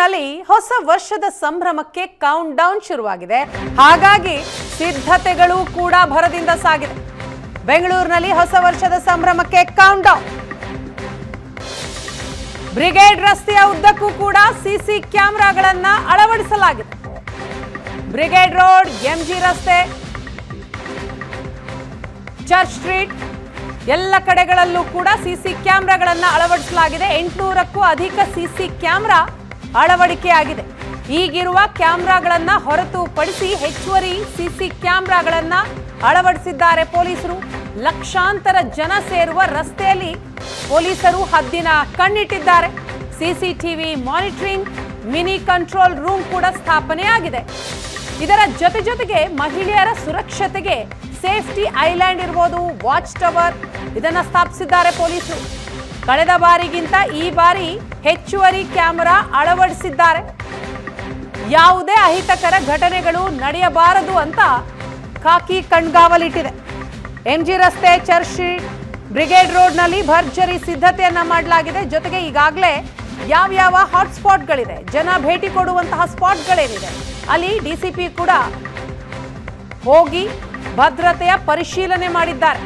ಬೆಂಗಳೂರಿನಲ್ಲಿ ಹೊಸ ವರ್ಷದ ಸಂಭ್ರಮಕ್ಕೆ ಕೌಂಟ್ ಡೌನ್ ಶುರುವಾಗಿದೆ. ಹಾಗಾಗಿ ಸಿದ್ಧತೆಗಳು ಕೂಡ ಭರದಿಂದ ಸಾಗಿದೆ. ಬೆಂಗಳೂರಿನಲ್ಲಿ ಹೊಸ ವರ್ಷದ ಸಂಭ್ರಮಕ್ಕೆ ಕೌಂಟ್ ಡೌನ್ ಬ್ರಿಗೇಡ್ ರಸ್ತೆಯ ಉದ್ದಕ್ಕೂ ಕೂಡ ಸಿಸಿ ಕ್ಯಾಮೆರಾಗಳನ್ನ ಅಳವಡಿಸಲಾಗಿದೆ. ಬ್ರಿಗೇಡ್ ರೋಡ್ ಎಂಜಿ ರಸ್ತೆ, ಚರ್ಚ್ ಸ್ಟ್ರೀಟ್, ಎಲ್ಲ ಕಡೆಗಳಲ್ಲೂ ಕೂಡ ಸಿಸಿ ಕ್ಯಾಮೆರಾಗಳನ್ನ ಅಳವಡಿಸಲಾಗಿದೆ. ಎಂಟುನೂರಕ್ಕೂ ಅಧಿಕ ಸಿಸಿ ಕ್ಯಾಮೆರಾ ಅಳವಡಿಕೆಯಾಗಿದೆ. ಈಗಿರುವ ಕ್ಯಾಮ್ರಾಗಳನ್ನು ಹೊರತುಪಡಿಸಿ ಹೆಚ್ಚುವರಿ ಸಿಸಿ ಕ್ಯಾಮ್ರಾಗಳನ್ನು ಅಳವಡಿಸಿದ್ದಾರೆ ಪೊಲೀಸರು. ಲಕ್ಷಾಂತರ ಜನ ಸೇರುವ ರಸ್ತೆಯಲ್ಲಿ ಪೊಲೀಸರು ಹದ್ದಿನ ಕಣ್ಣಿಟ್ಟಿದ್ದಾರೆ. CCTV monitoring, mini control room ಕೂಡ ಸ್ಥಾಪನೆಯಾಗಿದೆ. ಇದರ ಜೊತೆ ಜೊತೆಗೆ ಮಹಿಳೆಯರ ಸುರಕ್ಷತೆಗೆ ಸೇಫ್ಟಿ ಐಲ್ಯಾಂಡ್ ಇರ್ಬೋದು, ವಾಚ್ ಟವರ್ ಇದನ್ನು ಸ್ಥಾಪಿಸಿದ್ದಾರೆ ಪೊಲೀಸರು. ಕಳೆದ ಬಾರಿಗಿಂತ ಈ ಬಾರಿ ಹೆಚ್ಚುವರಿ ಕ್ಯಾಮೆರಾ ಅಳವಡಿಸಿದ್ದಾರೆ. ಯಾವುದೇ ಅಹಿತಕರ ಘಟನೆಗಳು ನಡೆಯಬಾರದು ಅಂತ ಖಾಕಿ ಕಣ್ಗಾವಲಿಟ್ಟಿದೆ. ಎಂಜಿ ರಸ್ತೆ ಚರ್ಚ್ ಬ್ರಿಗೇಡ್ ರೋಡ್ನಲ್ಲಿ ಭರ್ಜರಿ ಸಿದ್ಧತೆಯನ್ನ ಮಾಡಲಾಗಿದೆ. ಜೊತೆಗೆ ಈಗಾಗಲೇ ಯಾವ್ಯಾವ ಹಾಟ್ಸ್ಪಾಟ್ಗಳಿದೆ? ಜನ ಭೇಟಿ ಕೊಡುವಂತಹ ಸ್ಪಾಟ್ಗಳೇನಿದೆ? ಅಲ್ಲಿ ಡಿಸಿಪಿ ಕೂಡ ಹೋಗಿ ಭದ್ರತೆಯ ಪರಿಶೀಲನೆ ಮಾಡಿದ್ದಾರೆ.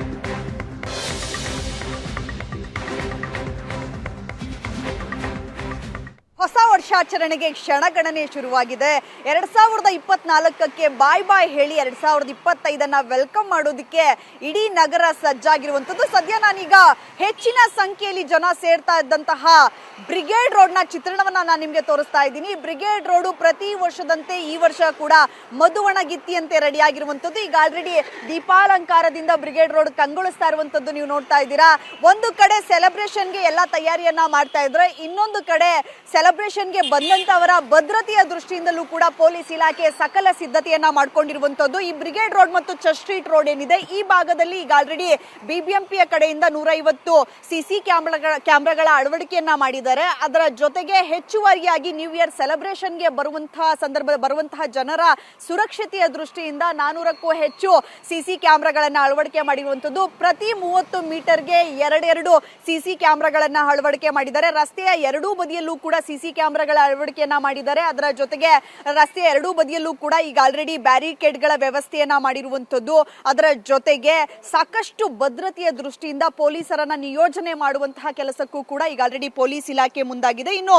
ವರ್ಷಾಚರಣೆಗೆ ಕ್ಷಣಗಣನೆ ಶುರುವಾಗಿದೆ. ಎರಡ್ ಸಾವಿರದ ಇಪ್ಪತ್ನಾಲ್ಕಕ್ಕೆ ಬಾಯ್ ಬಾಯ್ ಹೇಳಿ ಎರಡ್ ಸಾವಿರದ ಇಪ್ಪತ್ತೈದನ್ನ ವೆಲ್ಕಮ್ ಮಾಡೋದಕ್ಕೆ ಇಡೀ ನಗರ ಸಜ್ಜಾಗಿರುವಂತದ್ದು ಸದ್ಯ ನಾನೀಗ ಹೆಚ್ಚಿನ ಸಂಖ್ಯೆಯಲ್ಲಿ ಜನ ಸೇರ್ತಾ ಇದ್ದಂತಹ ಬ್ರಿಗೇಡ್ ರೋಡ್ನ ಚಿತ್ರಣವನ್ನ ನಾನು ನಿಮ್ಗೆ ತೋರಿಸ್ತಾ ಇದ್ದೀನಿ. ಬ್ರಿಗೇಡ್ ರೋಡು ಪ್ರತಿ ವರ್ಷದಂತೆ ಈ ವರ್ಷ ಕೂಡ ಮಧುವಣಗಿತ್ತಿಯಂತೆ ರೆಡಿ ಆಗಿರುವಂತದ್ದು ಈಗ ಆಲ್ರೆಡಿ ದೀಪಾಲಂಕಾರದಿಂದ ಬ್ರಿಗೇಡ್ ರೋಡ್ ಕಂಗೊಳಿಸ್ತಾ ಇರುವಂತದ್ದು ನೀವು ನೋಡ್ತಾ ಇದ್ದೀರಾ. ಒಂದು ಕಡೆ ಸೆಲೆಬ್ರೇಷನ್ಗೆ ಎಲ್ಲ ತಯಾರಿಯನ್ನ ಮಾಡ್ತಾ ಇದ್ರೆ, ಇನ್ನೊಂದು ಕಡೆ ಸೆಲೆಬ್ರೇಷನ್ಗೆ ಬಂದಂತವರ ಭದ್ರತೆಯ ದೃಷ್ಟಿಯಿಂದಲೂ ಕೂಡ ಪೊಲೀಸ್ ಇಲಾಖೆ ಸಕಲ ಸಿದ್ಧತೆಯನ್ನ ಮಾಡ್ಕೊಂಡಿರುವಂತದ್ದು. ಈ ಬ್ರಿಗೇಡ್ ರೋಡ್ ಮತ್ತು ಚರ್ಚ್ ಸ್ಟ್ರೀಟ್ ರೋಡ್ ಏನಿದೆ, ಈ ಭಾಗದಲ್ಲಿ ಈಗ ಆಲ್ರೆಡಿ ಬಿಬಿಎಂಪಿಯ ಕಡೆಯಿಂದ ನೂರೈವತ್ತು ಸಿಸಿ ಕ್ಯಾಮ್ರಾಗಳ ಕ್ಯಾಮ್ರಾಗಳ ಅಳವಡಿಕೆಯನ್ನ ಮಾಡಿದ್ದಾರೆ. ಅದರ ಜೊತೆಗೆ ಹೆಚ್ಚುವರಿಯಾಗಿ ನ್ಯೂ ಇಯರ್ ಸೆಲೆಬ್ರೇಷನ್ಗೆ ಬರುವಂತಹ ಸಂದರ್ಭ, ಬರುವಂತಹ ಜನರ ಸುರಕ್ಷತೆಯ ದೃಷ್ಟಿಯಿಂದ ನಾನೂರಕ್ಕೂ ಹೆಚ್ಚು ಸಿಸಿ ಕ್ಯಾಮ್ರಾಗಳನ್ನ ಅಳವಡಿಕೆ ಮಾಡಿರುವಂತದ್ದು. ಪ್ರತಿ ಮೂವತ್ತು ಮೀಟರ್ಗೆ ಎರಡೆರಡು ಸಿಸಿ ಕ್ಯಾಮ್ರಾಗಳನ್ನ ಅಳವಡಿಕೆ ಮಾಡಿದ್ದಾರೆ. ರಸ್ತೆಯ ಎರಡೂ ಬದಿಯಲ್ಲೂ ಕೂಡ ಸಿಸಿ ಕ್ಯಾಮ್ರಾಗಳ ಅಳವಡಿಕೆಯನ್ನ ಮಾಡಿದ್ದಾರೆ. ಅದರ ಜೊತೆಗೆ ರಸ್ತೆಯ ಎರಡೂ ಬದಿಯಲ್ಲೂ ಕೂಡ ಈಗ ಆಲ್ರೆಡಿ ಬ್ಯಾರಿಕೇಡ್ಗಳ ವ್ಯವಸ್ಥೆಯನ್ನ ಮಾಡಿರುವಂತದ್ದು ಅದರ ಜೊತೆಗೆ ಸಾಕಷ್ಟು ಭದ್ರತೆಯ ದೃಷ್ಟಿಯಿಂದ ಪೊಲೀಸರನ್ನ ನಿಯೋಜನೆ ಮಾಡುವಂತಹ ಕೆಲಸಕ್ಕೂ ಕೂಡ ಈಗ ಆಲ್ರೆಡಿ ಪೊಲೀಸ್ ಇಲಾಖೆ ಮುಂದಾಗಿದೆ. ಇನ್ನು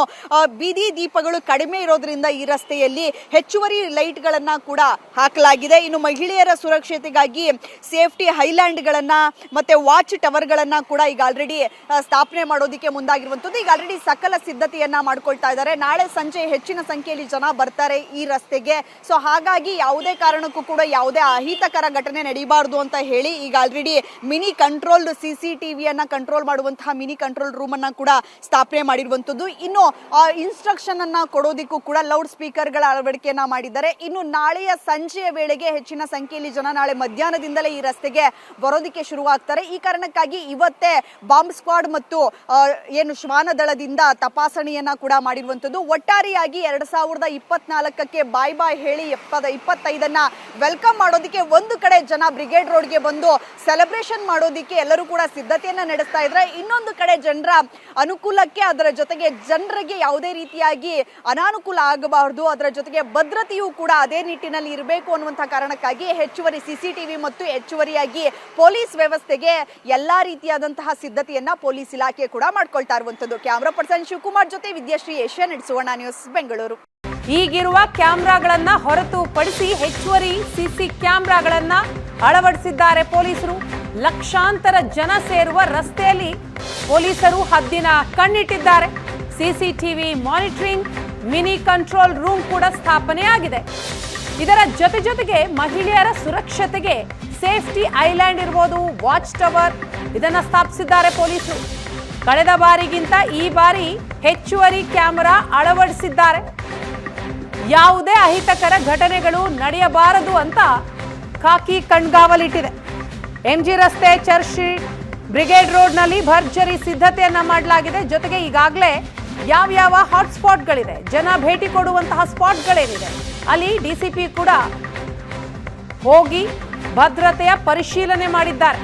ಬೀದಿ ದೀಪಗಳು ಕಡಿಮೆ ಇರೋದ್ರಿಂದ ಈ ರಸ್ತೆಯಲ್ಲಿ ಹೆಚ್ಚುವರಿ ಲೈಟ್ ಗಳನ್ನ ಕೂಡ ಹಾಕಲಾಗಿದೆ. ಇನ್ನು ಮಹಿಳೆಯರ ಸುರಕ್ಷತೆಗಾಗಿ ಸೇಫ್ಟಿ ಹೈಲ್ಯಾಂಡ್ ಗಳನ್ನ ಮತ್ತೆ ವಾಚ್ ಟವರ್ ಗಳನ್ನ ಕೂಡ ಈಗ ಆಲ್ರೆಡಿ ಸ್ಥಾಪನೆ ಮಾಡೋದಕ್ಕೆ ಮುಂದಾಗಿರುವಂತದ್ದು ಈಗ ಆಲ್ರೆಡಿ ಸಕಲ ಸಿದ್ಧತೆಯನ್ನ ಮಾಡ್ಕೊಳ್ತಾ ಇದ್ದಾರೆ. ನಾಳೆ ಸಂಜೆ ಹೆಚ್ಚಿನ ಸಂಖ್ಯೆಯಲ್ಲಿ ಜನ ಬರ್ತಾರೆ ಈ ರಸ್ತೆಗೆ. ಸೊ ಹಾಗಾಗಿ ಯಾವುದೇ ಕಾರಣಕ್ಕೂ ಕೂಡ ಯಾವುದೇ ಅಹಿತಕರ ಘಟನೆ ನಡೀಬಾರ್ದು ಅಂತ ಹೇಳಿ ಈಗ already mini controlled C C ಟಿವಿಯನ್ನ control ಮಾಡುವಂತಹ ಮಿನಿ ಕಂಟ್ರೋಲ್ ರೂಮ್ ಅನ್ನ ಕೂಡ ಸ್ಥಾಪನೆ ಮಾಡಿರುವಂತದ್ದು ಇನ್ನು ಇನ್ಸ್ಟ್ರಕ್ಷನ್ ಅನ್ನ ಕೊಡೋದಿಕ್ಕೂ ಕೂಡ ಲೌಡ್ ಸ್ಪೀಕರ್ಗಳ ಅಳವಡಿಕೆಯನ್ನ ಮಾಡಿದ್ದಾರೆ. ಇನ್ನು ನಾಳೆಯ ಸಂಜೆಯ ವೇಳೆಗೆ ಹೆಚ್ಚಿನ ಸಂಖ್ಯೆಯಲ್ಲಿ ಜನ ನಾಳೆ ಮಧ್ಯಾಹ್ನದಿಂದಲೇ ಈ ರಸ್ತೆಗೆ ಬರೋದಕ್ಕೆ ಶುರುವಾಗ್ತಾರೆ. ಈ ಕಾರಣಕ್ಕಾಗಿ ಇವತ್ತೇ ಬಾಂಬ್ ಸ್ಕ್ವಾಡ್ ಮತ್ತು ಏನು ಶ್ವಾನದಳದಿಂದ ತಪಾಸಣೆಯನ್ನ ಕೂಡ ಮಾಡಿರುವಂತದ್ದು ಒಟ್ಟಾರೆಯಾಗಿ ಎರಡ್ ಸಾವಿರದ ಇಪ್ಪತ್ನಾಲ್ಕಕ್ಕೆ ಬಾಯ್ ಬಾಯ್ ಹೇಳಿ ಎಪ್ಪದ ಇಪ್ಪತ್ತೈದನ್ನ ವೆಲ್ಕಮ್ ಮಾಡೋದಕ್ಕೆ ಒಂದು ಕಡೆ ಜನ ಬ್ರಿಗೇಡ್ ರೋಡ್ಗೆ ಬಂದು ಸೆಲೆಬ್ರೇಷನ್ ಮಾಡೋದಕ್ಕೆ ಎಲ್ಲರೂ ಕೂಡ ಸಿದ್ಧತೆಯನ್ನ ನಡೆಸ್ತಾ ಇದ್ರೆ ಇನ್ನೊಂದು ಕಡೆ ಜನರ ಅನುಕೂಲಕ್ಕೆ ಅದರ ಜೊತೆಗೆ ಜನರಿಗೆ ಯಾವುದೇ ರೀತಿಯಾಗಿ ಅನಾನುಕೂಲ ಆಗಬಾರದು. ಅದರ ಜೊತೆಗೆ ಭದ್ರತೆಯೂ ಕೂಡ ಅದೇ ನಿಟ್ಟಿನಲ್ಲಿ ಇರಬೇಕು ಅನ್ನುವಂಥ ಕಾರಣಕ್ಕಾಗಿ ಹೆಚ್ಚುವರಿ ಸಿಸಿಟಿವಿ ಮತ್ತು ಹೆಚ್ಚುವರಿಯಾಗಿ ಪೊಲೀಸ್ ವ್ಯವಸ್ಥೆಗೆ ಎಲ್ಲಾ ರೀತಿಯಾದಂತಹ ಸಿದ್ಧತೆಯನ್ನ ಪೊಲೀಸ್ ಇಲಾಖೆ ಕೂಡ ಮಾಡ್ಕೊಳ್ತಾ ಇರುವಂತದ್ದು ಕ್ಯಾಮ್ರಾ ಪರ್ಸನ್ ಶಿವಕುಮಾರ್ ಜೊತೆ Vidyashree Asianet Suvarna news Bengaluru. ಈಗಿರುವ ಕ್ಯಾಮೆರಾಗಳನ್ನ ಹೊರತುಪಡಿಸಿ ಹೆಚ್ಚುವರಿ ಸಿಸಿ ಕ್ಯಾಮ್ರಾಗಳನ್ನ ಅಳವಡಿಸಿದ್ದಾರೆ ಪೊಲೀಸರು. ಲಕ್ಷಾಂತರ ಜನ ಸೇರುವ ರಸ್ತೆಯಲ್ಲಿ ಪೊಲೀಸರು ಹದ್ದಿನ ಕಣ್ಣಿಟ್ಟಿದ್ದಾರೆ. CCTV monitoring, mini control room ಕೂಡ ಸ್ಥಾಪನೆಯಾಗಿದೆ. ಇದರ ಜೊತೆ ಜೊತೆಗೆ ಮಹಿಳೆಯರ ಸುರಕ್ಷತೆಗೆ ಸೇಫ್ಟಿ ಐಲ್ಯಾಂಡ್ ಇರ್ಬೋದು ವಾಚ್ ಟವರ್ ಇದನ್ನ ಸ್ಥಾಪಿಸಿದ್ದಾರೆ ಪೊಲೀಸರು. ಕಳೆದ ಬಾರಿಗಿಂತ ಈ ಬಾರಿ ಹೆಚ್ಚುವರಿ ಕ್ಯಾಮೆರಾ ಅಳವಡಿಸಿದ್ದಾರೆ. ಯಾವುದೇ ಅಹಿತಕರ ಘಟನೆಗಳು ನಡೆಯಬಾರದು ಅಂತ ಖಾಕಿ ಕಣ್ಗಾವಲಿಟ್ಟಿದೆ. ಎಂಜಿ ರಸ್ತೆ ಚರ್ಚ್ ಬ್ರಿಗೇಡ್ ರೋಡ್ನಲ್ಲಿ ಭರ್ಜರಿ ಸಿದ್ಧತೆಯನ್ನ ಮಾಡಲಾಗಿದೆ. ಜೊತೆಗೆ ಈಗಾಗಲೇ ಯಾವ್ಯಾವ ಹಾಟ್ಸ್ಪಾಟ್ಗಳಿದೆ? ಜನ ಭೇಟಿ ಕೊಡುವಂತಹ ಸ್ಪಾಟ್ಗಳೇನಿದೆ? ಅಲ್ಲಿ ಡಿಸಿಪಿ ಕೂಡ ಹೋಗಿ ಭದ್ರತೆಯ ಪರಿಶೀಲನೆ ಮಾಡಿದ್ದಾರೆ.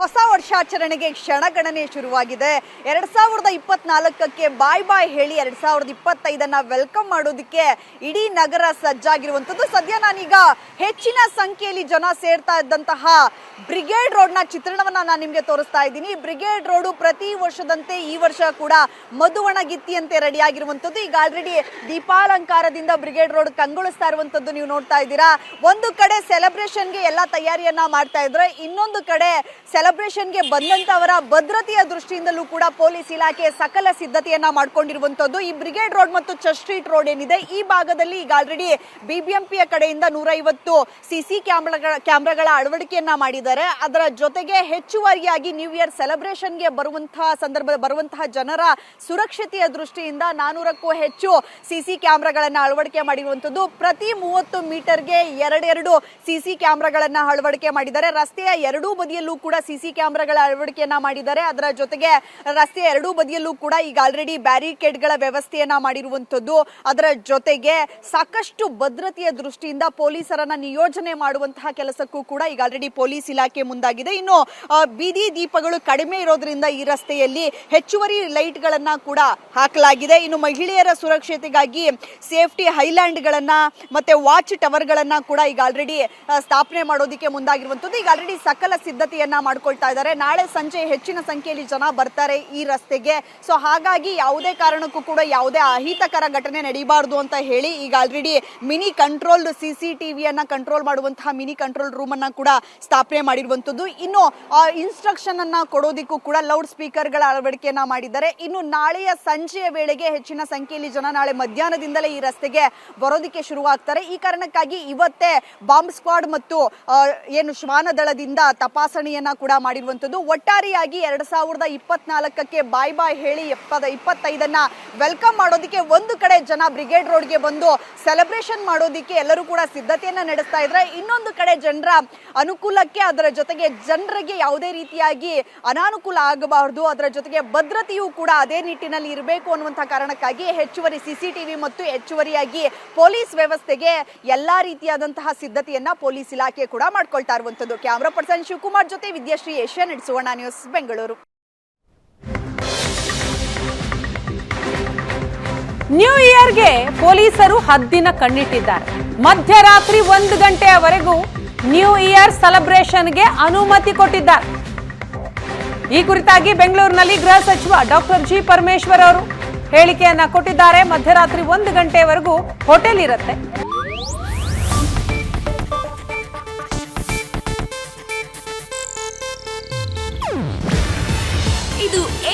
ಹೊಸ ವರ್ಷಾಚರಣೆಗೆ ಕ್ಷಣಗಣನೆ ಶುರುವಾಗಿದೆ. ಎರಡ್ ಸಾವಿರದ ಇಪ್ಪತ್ನಾಲ್ಕಕ್ಕೆ ಬಾಯ್ ಬಾಯ್ ಹೇಳಿ ಎರಡ್ ಸಾವಿರದ ಇಪ್ಪತ್ತೈದನ್ನ ವೆಲ್ಕಮ್ ಮಾಡೋದಕ್ಕೆ ಇಡೀ ನಗರ ಸಜ್ಜಾಗಿರುವಂತದ್ದು ಸದ್ಯ ನಾನೀಗ ಹೆಚ್ಚಿನ ಸಂಖ್ಯೆಯಲ್ಲಿ ಜನ ಸೇರ್ತಾ ಇದ್ದಂತಹ ಬ್ರಿಗೇಡ್ ರೋಡ್ನ ಚಿತ್ರಣವನ್ನ ನಾನು ನಿಮ್ಗೆ ತೋರಿಸ್ತಾ ಇದ್ದೀನಿ. ಬ್ರಿಗೇಡ್ ರೋಡ್ ಪ್ರತಿ ವರ್ಷದಂತೆ ಈ ವರ್ಷ ಕೂಡ ಮಧುವಣಗಿತ್ತಿಯಂತೆ ರೆಡಿ ಆಗಿರುವಂತದ್ದು ಈಗ ಆಲ್ರೆಡಿ ದೀಪಾಲಂಕಾರದಿಂದ ಬ್ರಿಗೇಡ್ ರೋಡ್ ಕಂಗೊಳಿಸ್ತಾ ಇರುವಂತದ್ದು ನೀವು ನೋಡ್ತಾ ಇದ್ದೀರಾ. ಒಂದು ಕಡೆ ಸೆಲೆಬ್ರೇಷನ್ಗೆ ಎಲ್ಲ ತಯಾರಿಯನ್ನ ಮಾಡ್ತಾ ಇದ್ರೆ ಇನ್ನೊಂದು ಕಡೆ ಸೆಲೆಬ್ರೇಷನ್ಗೆ ಬಂದಂತವರ ಭದ್ರತೆಯ ದೃಷ್ಟಿಯಿಂದಲೂ ಕೂಡ ಪೊಲೀಸ್ ಇಲಾಖೆ ಸಕಲ ಸಿದ್ಧತೆಯನ್ನ ಮಾಡ್ಕೊಂಡಿರುವಂತದ್ದು ಈ ಬ್ರಿಗೇಡ್ ರೋಡ್ ಮತ್ತು ಚರ್ಚ್ ಸ್ಟ್ರೀಟ್ ರೋಡ್ ಏನಿದೆ, ಈ ಭಾಗದಲ್ಲಿ ಈಗ ಆಲ್ರೆಡಿ ಬಿಬಿಎಂಪಿಯ ಕಡೆಯಿಂದ ನೂರೈವತ್ತು ಸಿಸಿ ಕ್ಯಾಮ್ರಾಗಳ ಕ್ಯಾಮ್ರಾಗಳ ಅಳವಡಿಕೆಯನ್ನ ಮಾಡಿದ್ದಾರೆ. ಅದರ ಜೊತೆಗೆ ಹೆಚ್ಚುವರಿಯಾಗಿ ನ್ಯೂ ಇಯರ್ ಸೆಲೆಬ್ರೇಷನ್ಗೆ ಬರುವಂತಹ ಸಂದರ್ಭ, ಬರುವಂತಹ ಜನರ ಸುರಕ್ಷತೆಯ ದೃಷ್ಟಿಯಿಂದ ನಾನೂರಕ್ಕೂ ಹೆಚ್ಚು ಸಿಸಿ ಕ್ಯಾಮ್ರಾಗಳನ್ನ ಅಳವಡಿಕೆ ಮಾಡಿರುವಂತದ್ದು ಪ್ರತಿ ಮೂವತ್ತು ಮೀಟರ್ಗೆ ಎರಡೆರಡು ಸಿಸಿ ಕ್ಯಾಮ್ರಾಗಳನ್ನ ಅಳವಡಿಕೆ ಮಾಡಿದ್ದಾರೆ. ರಸ್ತೆಯ ಎರಡೂ ಬದಿಯಲ್ಲೂ ಕೂಡ ಸಿಸಿ ಕ್ಯಾಮೆರಾಗಳ ಅಳವಡಿಕೆಯನ್ನ ಮಾಡಿದ್ದಾರೆ. ಅದರ ಜೊತೆಗೆ ರಸ್ತೆಯ ಎರಡೂ ಬದಿಯಲ್ಲೂ ಕೂಡ ಈಗ ಆಲ್ರೆಡಿ ಬ್ಯಾರಿಕೇಡ್ಗಳ ವ್ಯವಸ್ಥೆಯನ್ನ ಮಾಡಿರುವಂತದ್ದು ಅದರ ಜೊತೆಗೆ ಸಾಕಷ್ಟು ಭದ್ರತೆಯ ದೃಷ್ಟಿಯಿಂದ ಪೊಲೀಸರನ್ನ ನಿಯೋಜನೆ ಮಾಡುವಂತಹ ಕೆಲಸಕ್ಕೂ ಕೂಡ ಈಗ ಆಲ್ರೆಡಿ ಪೊಲೀಸ್ ಇಲಾಖೆ ಮುಂದಾಗಿದೆ. ಇನ್ನು ಬೀದಿ ದೀಪಗಳು ಕಡಿಮೆ ಇರೋದ್ರಿಂದ ಈ ರಸ್ತೆಯಲ್ಲಿ ಹೆಚ್ಚುವರಿ ಲೈಟ್ಗಳನ್ನ ಕೂಡ ಹಾಕಲಾಗಿದೆ. ಇನ್ನು ಮಹಿಳೆಯರ ಸುರಕ್ಷತೆಗಾಗಿ ಸೇಫ್ಟಿ ಹೈಲ್ಯಾಂಡ್ಗಳನ್ನ ಮತ್ತೆ ವಾಚ್ ಟವರ್ಗಳನ್ನ ಕೂಡ ಈಗ ಆಲ್ರೆಡಿ ಸ್ಥಾಪನೆ ಮಾಡೋದಕ್ಕೆ ಮುಂದಾಗಿರುವಂತದ್ದು ಈಗ ಆಲ್ರೆಡಿ ಸಕಲ ಸಿದ್ಧತೆಯನ್ನ ಮಾಡ್ಕೊಳ್ತಾ ಇದ್ದಾರೆ. ನಾಳೆ ಸಂಜೆ ಹೆಚ್ಚಿನ ಸಂಖ್ಯೆಯಲ್ಲಿ ಜನ ಬರ್ತಾರೆ ಈ ರಸ್ತೆಗೆ. ಸೊ ಹಾಗಾಗಿ ಯಾವುದೇ ಕಾರಣಕ್ಕೂ ಕೂಡ ಯಾವುದೇ ಅಹಿತಕರ ಘಟನೆ ನಡೀಬಾರ್ದು ಅಂತ ಹೇಳಿ ಈಗ already mini control C C ಟಿವಿಯನ್ನ control ಮಾಡುವಂತಹ ಮಿನಿ ಕಂಟ್ರೋಲ್ ರೂಮ್ ಅನ್ನ ಕೂಡ ಸ್ಥಾಪನೆ ಮಾಡಿರುವಂತದ್ದು ಇನ್ನು ಇನ್ಸ್ಟ್ರಕ್ಷನ್ ಅನ್ನ ಕೊಡೋದಿಕ್ಕೂ ಕೂಡ ಲೌಡ್ ಸ್ಪೀಕರ್ಗಳ ಅಳವಡಿಕೆಯನ್ನ ಮಾಡಿದ್ದಾರೆ. ಇನ್ನು ನಾಳೆಯ ಸಂಜೆಯ ವೇಳೆಗೆ ಹೆಚ್ಚಿನ ಸಂಖ್ಯೆಯಲ್ಲಿ ಜನ ನಾಳೆ ಮಧ್ಯಾಹ್ನದಿಂದಲೇ ಈ ರಸ್ತೆಗೆ ಬರೋದಕ್ಕೆ ಶುರುವಾಗ್ತಾರೆ. ಈ ಕಾರಣಕ್ಕಾಗಿ ಇವತ್ತೇ ಬಾಂಬ್ ಸ್ಕ್ವಾಡ್ ಮತ್ತು ಏನು ಶ್ವಾನದಳದಿಂದ ತಪಾಸಣೆಯನ್ನ ಕೂಡ ಮಾಡಿರುವಂತದ್ದು ಒಟ್ಟಾರೆಯಾಗಿ ಎರಡ್ ಸಾವಿರದ ಇಪ್ಪತ್ನಾಲ್ಕಕ್ಕೆ ಬಾಯ್ ಬಾಯ್ ಹೇಳಿ ಎಪ್ಪದ, ಇಪ್ಪತ್ತೈದನ್ನ ವೆಲ್ಕಮ್ ಮಾಡೋದಕ್ಕೆ ಒಂದು ಕಡೆ ಜನ ಬ್ರಿಗೇಡ್ ರೋಡ್ಗೆ ಬಂದು ಸೆಲೆಬ್ರೇಷನ್ ಮಾಡೋದಕ್ಕೆ ಎಲ್ಲರೂ ಕೂಡ ಸಿದ್ಧತೆಯನ್ನ ನಡೆಸ್ತಾ ಇದ್ರೆ ಇನ್ನೊಂದು ಕಡೆ ಜನರ ಅನುಕೂಲಕ್ಕೆ ಅದರ ಜೊತೆಗೆ ಜನರಿಗೆ ಯಾವುದೇ ರೀತಿಯಾಗಿ ಅನಾನುಕೂಲ ಆಗಬಾರದು, ಅದರ ಜೊತೆಗೆ ಭದ್ರತೆಯೂ ಕೂಡ ಅದೇ ನಿಟ್ಟಿನಲ್ಲಿ ಇರಬೇಕು ಅನ್ನುವಂತಹ ಕಾರಣಕ್ಕಾಗಿ ಹೆಚ್ಚುವರಿ ಸಿಸಿಟಿವಿ ಮತ್ತು ಹೆಚ್ಚುವರಿಯಾಗಿ ಪೊಲೀಸ್ ವ್ಯವಸ್ಥೆಗೆ ಎಲ್ಲಾ ರೀತಿಯಾದಂತಹ ಸಿದ್ಧತೆಯನ್ನ ಪೊಲೀಸ್ ಇಲಾಖೆ ಕೂಡ ಮಾಡ್ಕೊಳ್ತಾ ಇರುವಂತದ್ದು ಕ್ಯಾಮ್ರಾ ಪರ್ಸನ್ ಶಿವಕುಮಾರ್ ಜೊತೆ Vidyashree Asianet Suvarna news Bengaluru new ಇಯರ್ಗೆ ಪೊಲೀಸರು ಹದ್ದಿನ ಕಣ್ಣಿಟ್ಟಿದ್ದಾರೆ. ಮಧ್ಯರಾತ್ರಿ ಒಂದು ಗಂಟೆಯವರೆಗೂ ನ್ಯೂ ಇಯರ್ ಸೆಲೆಬ್ರೇಷನ್ಗೆ ಅನುಮತಿ ಕೊಟ್ಟಿದ್ದಾರೆ. ಈ ಕುರಿತಾಗಿ ಬೆಂಗಳೂರಿನಲ್ಲಿ ಗೃಹ ಸಚಿವ ಡಾಕ್ಟರ್ ಜಿ ಪರಮೇಶ್ವರ್ ಅವರು ಹೇಳಿಕೆಯನ್ನ ಕೊಟ್ಟಿದ್ದಾರೆ. ಮಧ್ಯರಾತ್ರಿ ಒಂದು ಗಂಟೆವರೆಗೂ ಹೋಟೆಲ್ ಇರುತ್ತೆ.